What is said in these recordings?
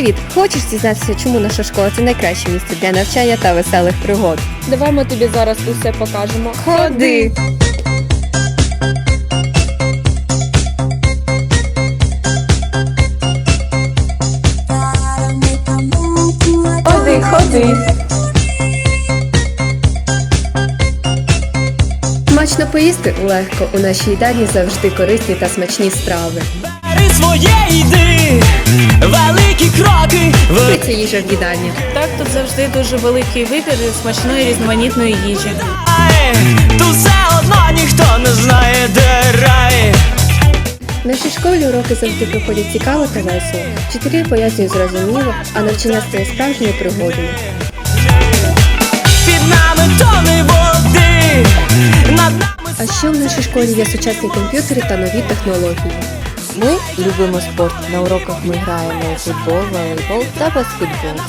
Привіт! Хочеш дізнатися, чому наша школа це найкраще місце для навчання та веселих пригод? Давай ми тобі зараз усе покажемо. Ходи! Ходи, ходи. Смачно поїсти легко. У нашій їдальні завжди корисні та смачні страви. Бери своє кроки. Їжа в їдальні? Так, тут завжди дуже великий вибір смачної різноманітної їжі. Тут все одно ніхто не знає, де рай. В нашій школі уроки завжди проходять цікаво та весело. Вчителі пояснюють зрозуміло, а навчання стає справжньою пригодою. Під нами тони води. Над нами А ще в нашій школі є сучасні комп'ютери та нові технології. Ми любимо спорт. На уроках ми граємо у футбол, волейбол та баскетбол.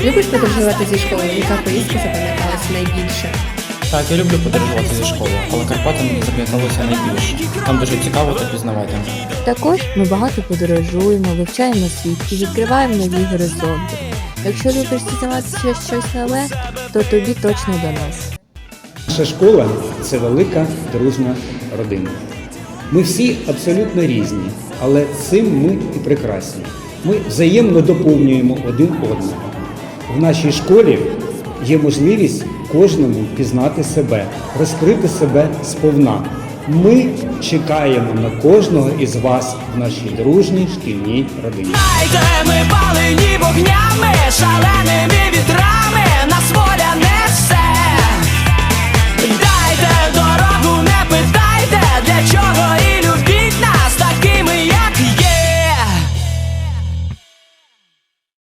Любиш подорожувати зі школою? Яка поїздка запам'яталася найбільше? Так, я люблю подорожувати зі школою, але Карпати мені запам'яталося найбільше. Там дуже цікаво та пізнавательно. Також ми багато подорожуємо, вивчаємо світ і відкриваємо нові горизонти. Якщо любиш дізнаватися щось нове, то тобі точно до нас. Наша школа це велика дружна родина. Ми всі абсолютно різні, але цим ми і прекрасні. Ми взаємно доповнюємо один одного. В нашій школі є можливість кожному пізнати себе, розкрити себе сповна. Ми чекаємо на кожного із вас в нашій дружній шкільній родині. Дайте ми палені вогнями, шалений